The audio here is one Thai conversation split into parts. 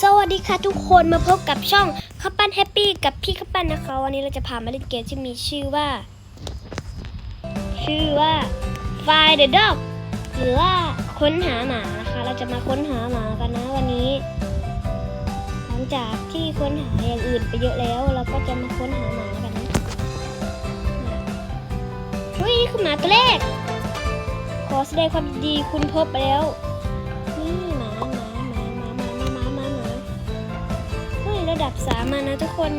สวัสดีค่ะทุกคนมาพบกับช่องข้าปั้นแฮปปี้กับพี่ข้าปั้นนะคะ วันนี้เราจะพามาเล่นเกมที่มีชื่อว่า ชื่อว่า Find the Dog หรือว่าค้นหาหมานะคะ เราจะมาค้นหาหมากันนะวันนี้ หลังจากที่ค้นหาอย่างอื่นไปเยอะแล้ว เราก็จะมาค้นหาหมากันนะเฮ้ยนี่คือหมาตัวแรกขอแสดงความยินดีคุณพบไปแล้ว ระดับสามัญนะทุกคน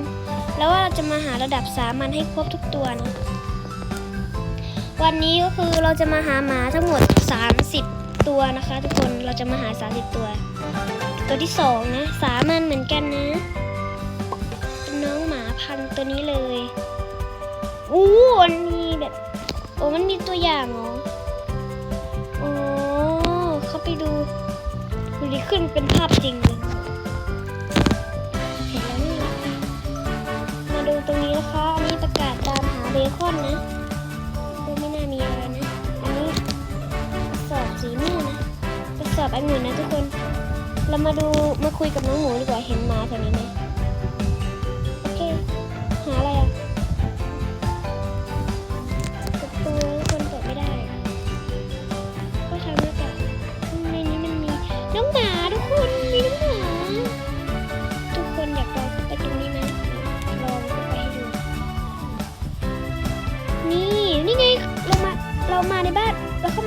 แล้วว่าเราจะมาหาระดับสามัญให้ครบทุกตัวนะวันนี้ก็คือเราจะมาหาหมาทั้งหมด 30 ตัวนะคะ ทุกคนเราจะมาหา 30 ตัว ตัวที่สองนะสามัญเหมือนกันนะเป็นน้องหมาพันตัวนี้เลยอู้มันมีแบบโอ้มันมีตัวอย่างเหรออ๋อเข้าไปดูดูดิขึ้นเป็นภาพจริงเลย เบคอนนะดูไม่น่ามีอะไรนะ อันนี้สอบสีม่วงนะกระสอบองุ่นนะทุกคน เรามาดูมาคุยกับน้องหมูดีกว่าเห็นหมาแถวนี้ไหมโอเค หาอะไรอะ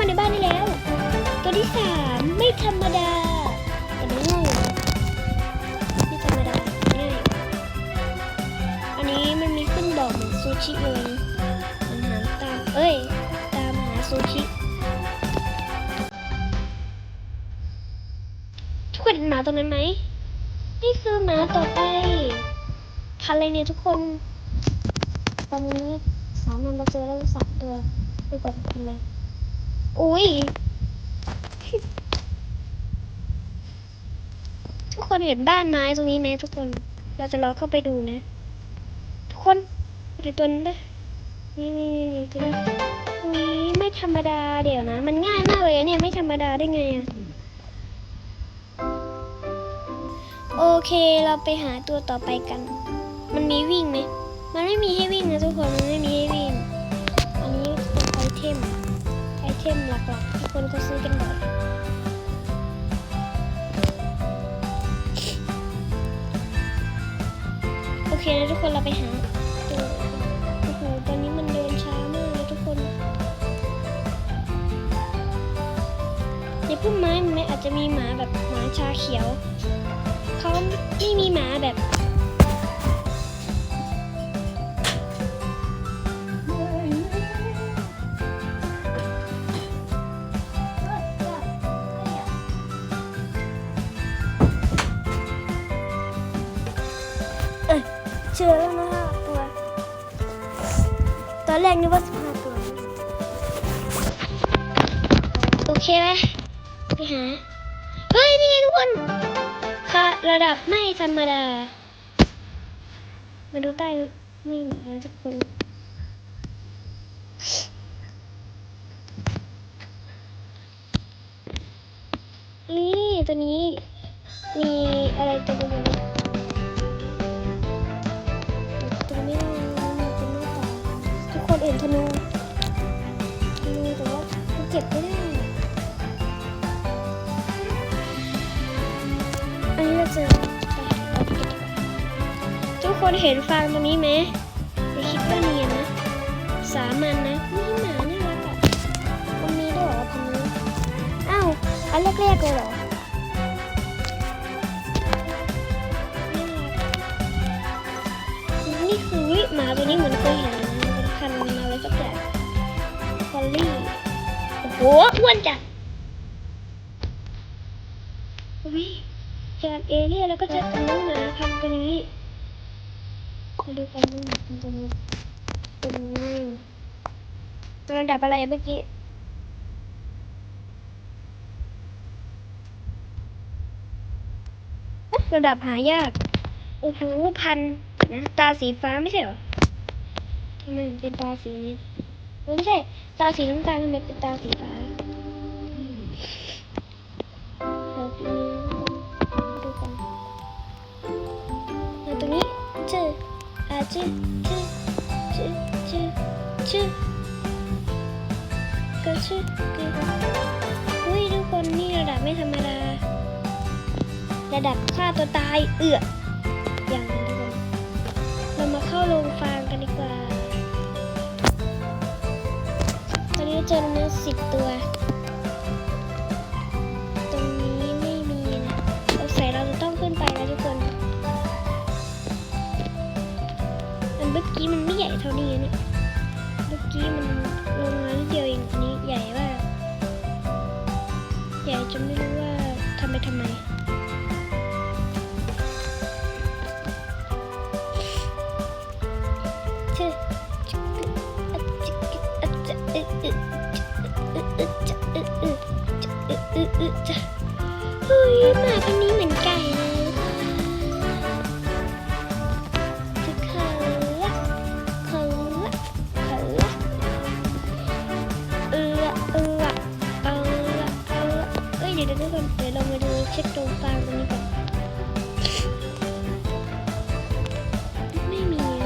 ในบ้านนี่แล้ว ตัวที่สามไม่ธรรมดาแต่ไม่ง่ายอยู่นะไม่ธรรมดาง่ายอันนี้มันมีขึ้นบอกเหมือนซูชิเลยนะอาหาตามเอ้ย ตามหาซูชิทุกคนเห็นหมาตรงนั้นไหมนี่คือหมาต่อไปพันอะไรเนี่ยทุกคน ตอนนี้สามนันเราเจอแล้วสามตัวไปกดพันเลย อุ้ย ทุกคนเห็นบ้านไม้ตรงนี้ไหมทุกคน เราจะลองเข้าไปดูนะ ทุกคนไปตัวนั้นเลยนี่นี่นี่นี่ตัวนั้ไม่ธรรมดาเดี๋ยวนะ มันง่ายมากเลยเนี่ยไม่ธรรมดาได้ไงอะโอเคเราไปหาตัวต่อไปกัน มันมีวิ่งไหม มันไม่มีให้วิ่งนะทุกคน มันไม่มีให้วิ่ง อันนี้เป็นไอเทม ทมหลักๆ ที่คนเขาซื้อกันบ่อยโอเคนะทุกคนเราไปหาตัวโอ้โหตอนนี้มันเดินช้ามากเลยทุกคนในพุ่มไม้มันอาจจะมีหมาแบบหมาชาเขียวเขาไม่มีหมาแบบ เจอแล้วนะห้าตัว ตอนแรกนึกว่าสิบห้าตัว โอเคไหมไปหา เฮ้ย นี่ไงทุกคน ค่ะ ระดับไม่ธรรมดา มาดูใต้นี่นะทุกคนนี่ตัวนี้มีอะไรตัวนี้ เห็นธนูธนูแต่ว่าเก็บไม่ได้อันนี้เราจอเอาเก็บทุกคนเห็นฟางตรงนี้ไหมไม่คิดว่าเนียนนะ สามันนะนี่หมาน่ารักอะมันมีด้วยเหรอพันนี้อ้าวอันแรกๆเลยเหรอน่ารักนี่คือวิหมาตัวนี้เหมือนเคยเห็นนะมันเป็นพันธุ์ สักอย่างคอลลี่ โอ้โหอ้วนจัดวิจากเอเลี่ยนแล้วก็จะเป็นน้องหมาพันธุ์ตัวนี้มาดูกันน้องหมาพันธุ์ตัวนี้เป็นไงระดับอะไรเมื่อกี้ระดับหายาก โอ้โห พันนะ ตาสีฟ้าไม่ใช่เหรอ มันเป็นตาสีไม่ใช่ตาสีน้ำตาลทำไมเป็นตาสีฟ้าดูกันมางนี้ชื่ออาชื่อชื่อชื่อชื่อชื่อกอก็อุ้ยทุกคนนี่ระดับไม่ธรรมดา ระดับฆ่าตัวตายเอืออย่างนั้นทุกคนเรามาเข้าโรงไฟ ตอนนี้เจอแล้วสิบตัว ตรงนี้ไม่มีนะเราใส่เราจะต้องขึ้นไปแล้วทุกคนอันเมื่อกี้มันไม่ใหญ่เท่านี้นี่เมื่อกี้มันลงมานิดเดียวเองอันนี้ใหญ่มาก ใหญ่จนไม่รู้ว่าทำไปทำไม อึอึอึจะเฮ้ยหมาตัวนี้เหมือนไก่เลยจะเขินละเขินละเขินละเออเออเออเออเอ้ยเดี๋ยวเดี๋ยวทุกคนเดี๋ยวเรามาดูเช็คตรงกลางตรงนี้ก่อนไม่มีเลย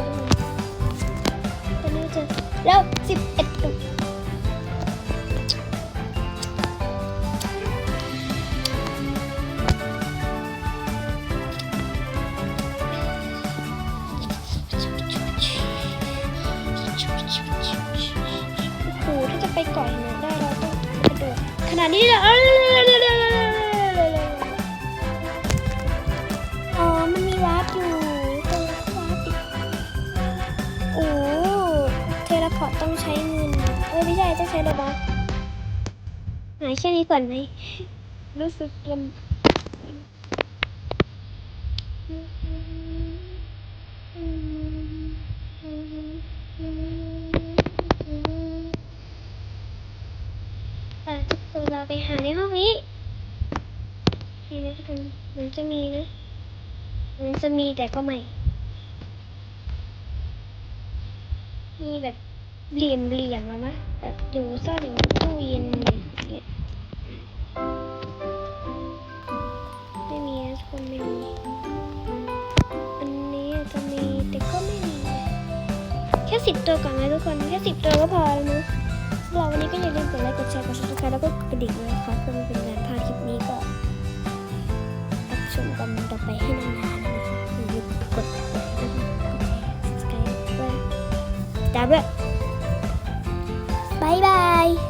ทุกคนตอนนี้จะแล้วสิบ ขนาดนี้เลยอ๋อ มันมีวาร์ปอยู่ตรงวาร์ปดิโอ้เทเลพอร์ตต้องใช้เงิน เอ้ยไม่ใช่ต้องใช้โลบัคหายแค่นี้ก่อนไหมรู้สึกลำ อะเราไปหาในห้องนี้นี่นะทุกคนมันจะมีนะมันจะมีแต่ก็ไม่ มีแบบเหลี่ยมเหลี่ยมๆอะมะแบบอยู่ซ่อนอยู่ตู้เย็นเนี่ยไม่มีนะทุกคนไม่มีอันนี้จะมีแต่ก็ไม่มี แค่สิบตัวก่อนนะทุกคน แค่สิบตัวก็พอแล้วนะสำหรับวันนี้ ก็อย่าลืมกดไลค์กดแชร์กดซับสไครต์แล้วก็กระดิ่งด้วยนะคะเพื่อไม่เป็นการพลาดคลิปนี้ก็รับชมกันต่อไปให้นานๆนะคะอย่าลืมกดไลค์กดแชร์ซับสไครต์ด้วยตามด้วยบายบาย